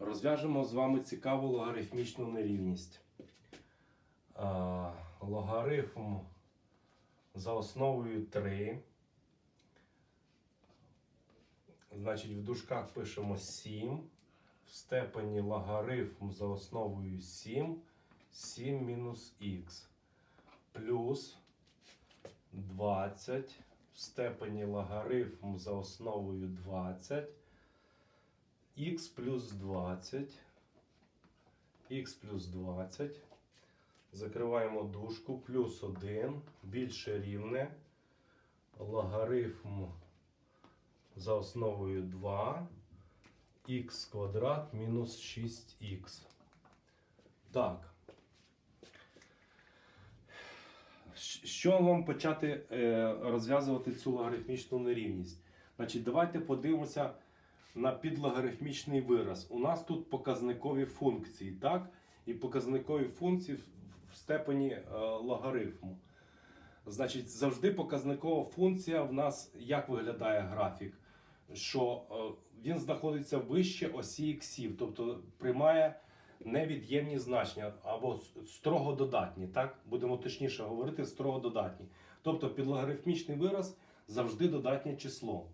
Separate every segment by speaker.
Speaker 1: Розв'яжемо з вами цікаву логарифмічну нерівність. Логарифм за основою 3. Значить, в дужках пишемо 7. В степені логарифм за основою 7. 7 мінус х. Плюс 20 в степені логарифм за основою 20 х плюс 20, х плюс 20. Закриваємо дужку, плюс 1, більше рівне. Логарифм за основою 2, х квадрат мінус 6х. Так. Що вам почати е, розв'язувати цю логарифмічну нерівність? Значить, давайте подивимося на підлогарифмічний вираз. У нас тут показникові функції, так? І показникові функції в- степені е, логарифму. Значить, завжди показникова функція в нас як виглядає графік? Що е, він знаходиться вище осі іксів, тобто приймає невід'ємні значення або строго додатні. Так? Будемо точніше говорити, строго додатні. Тобто підлогарифмічний вираз завжди додатнє число.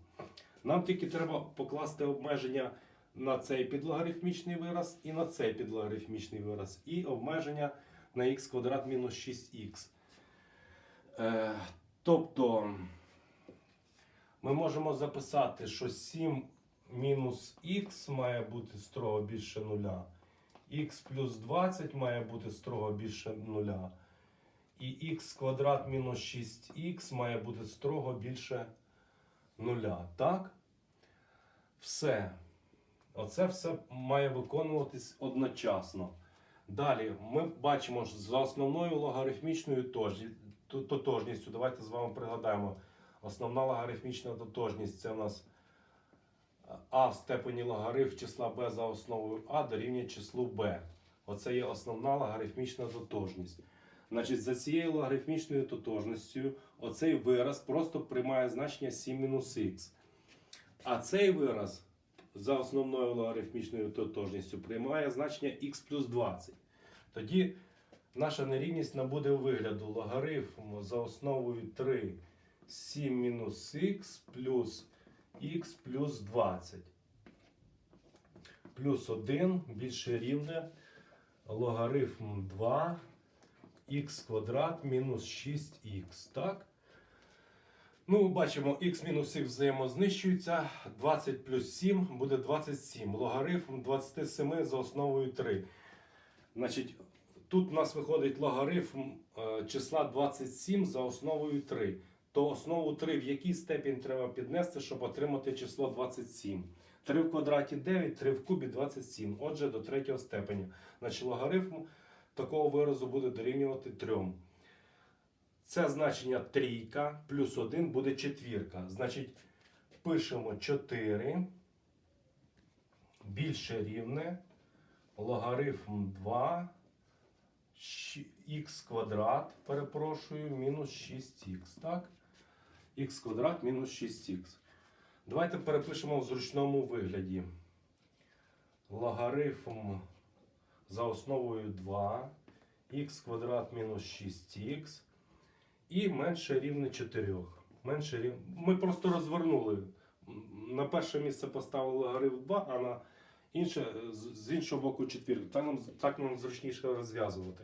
Speaker 1: Нам тільки треба покласти обмеження на цей підлогарифмічний вираз і на цей підлогарифмічний вираз, і обмеження на х квадрат мінус 6х. Е, тобто ми можемо записати, що 7 мінус х має бути строго більше нуля, х плюс 20 має бути строго більше нуля, і х квадрат мінус 6х має бути строго більше нуля. Так? Все. Оце все має виконуватись одночасно. Далі ми бачимо що за основною логарифмічною тожні- тотожністю. Давайте з вами пригадаємо. Основна логарифмічна тотожність це у нас а в степені логарифм числа b за основою а дорівнює числу b. Оце є основна логарифмічна тотожність. Значить, за цією логарифмічною тотожністю оцей вираз просто приймає значення 7 мінус х. А цей вираз за основною логарифмічною тотожністю приймає значення х плюс 20. Тоді наша нерівність набуде вигляду логарифм за основою 3 7 мінус х плюс х плюс 20. Плюс 1 більше рівне логарифм 2 х квадрат мінус 6х. Так? Ну, бачимо, х мінус х взаємознищується. 20 плюс 7 буде 27. Логарифм 27 за основою 3. Значить, тут у нас виходить логарифм е, числа 27 за основою 3. То основу 3 в якій степінь треба піднести, щоб отримати число 27. 3 в квадраті 9, 3 в кубі 27. Отже, до третього степеня. Значить, логарифм такого виразу буде дорівнювати 3. Це значення трійка плюс 1 буде четвірка. Значить, пишемо 4 більше рівне логарифм 2 х квадрат, перепрошую, мінус 6х. Так? х квадрат мінус 6х. Давайте перепишемо в зручному вигляді. Логарифм за основою 2 х квадрат мінус 6х і менше рівне 4. Менше рів... Ми просто розвернули. На перше місце поставили логарифм 2, а на інше з- іншого боку четвірку. Так нам, так нам зручніше розв'язувати.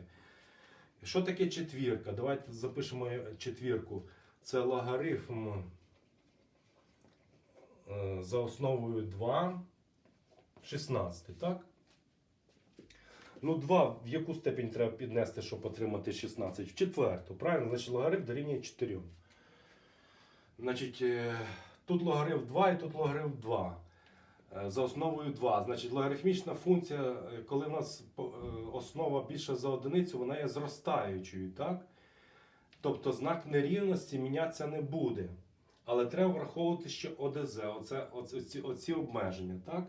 Speaker 1: Що таке четвірка? Давайте запишемо четвірку. Це логарифм е, за основою 2 16, так? Ну, 2 в яку степень треба піднести, щоб отримати 16? В четверту. Правильно? Значить, логарифм дорівнює 4. Значить, е, тут логарифм 2 і тут логарифм 2. Е, За основою 2. Значить, логарифмічна функція, е, коли в нас основа більша за одиницю, вона є зростаючою, так? Тобто знак нерівності мінятися не буде. Але треба враховувати, що ОДЗ, оце, оці, оці обмеження, так?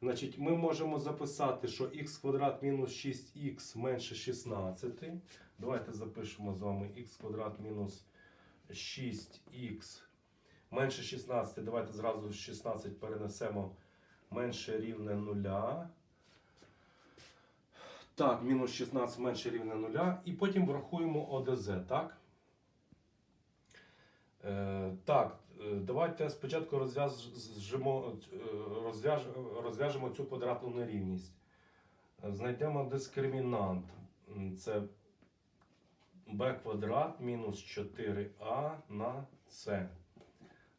Speaker 1: Значить, ми можемо записати, що х квадрат мінус 6х менше 16. Давайте запишемо з вами х квадрат мінус 6х менше 16. Давайте зразу 16 перенесемо менше рівне 0. Так, мінус 16 менше рівне 0. І потім врахуємо ОДЗ, так? Е, так, давайте спочатку розв'яжемо, е, розв'яж, розв'яжемо цю квадратну нерівність. Е, Знайдемо дискримінант. Це b квадрат мінус 4а на c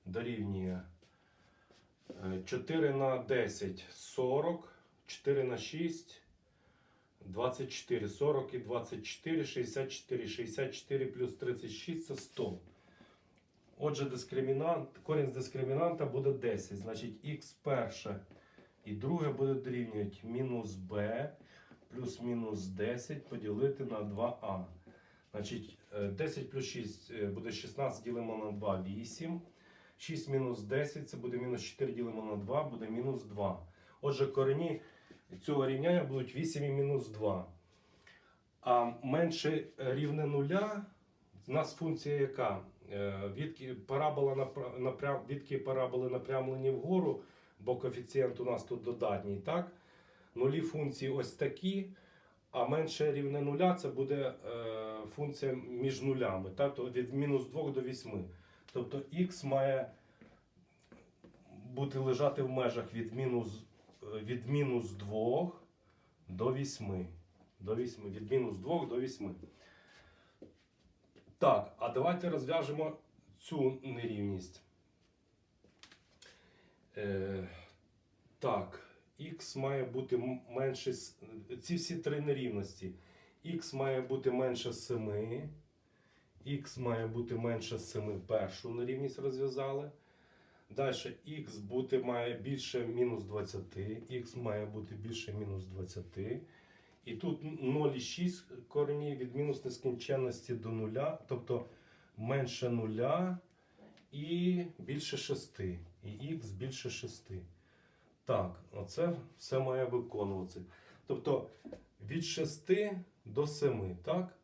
Speaker 1: дорівнює е, 4 на 10 40, 4 на 6 24, 40 і 24, 64, 64 плюс 36 це 100. Отже, дискримінант, корінь з дискримінанта буде 10. Значить, х перше і друге буде дорівнювати мінус b плюс мінус 10 поділити на 2а. Значить, е, 10 плюс 6 е, буде 16, ділимо на 2, 8. 6 мінус 10 це буде мінус 4 ділимо на 2, буде мінус 2. Отже, корені цього рівняння будуть 8 і мінус 2. А менше рівне нуля, у нас функція яка? Е, Відки парабола напрям, відки параболи напрямлені вгору, бо коефіцієнт у нас тут додатній, так? Нулі функції ось такі, а менше рівне нуля це буде е, функція між нулями, так? То від мінус 2 до 8. Тобто х має бути лежати в межах від мінус, е, від мінус 2 до 8. До 8. Від мінус 2 до 8. Так, а давайте розв'яжемо цю нерівність. Е, так, х має бути менше. Ці всі три нерівності. х має бути менше 7. х має бути менше 7 першу нерівність розв'язали. Далі х бути має більше мінус 20, х має бути більше мінус 20. І тут 0,6 корені від мінус нескінченності до нуля, тобто менше нуля і більше 6. І х більше 6. Так, оце все має виконуватися. Тобто від 6 до 7, так?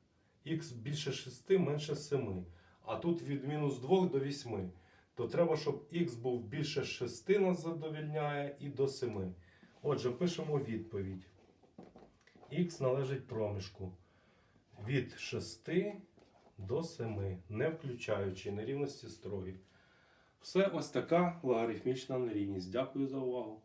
Speaker 1: Х більше 6, менше 7. А тут від мінус 2 до 8. То треба, щоб х був більше 6 нас задовільняє і до 7. Отже, пишемо відповідь. Х належить проміжку від 6 до 7, не включаючи нерівності строї. Все ось така логарифмічна нерівність. Дякую за увагу.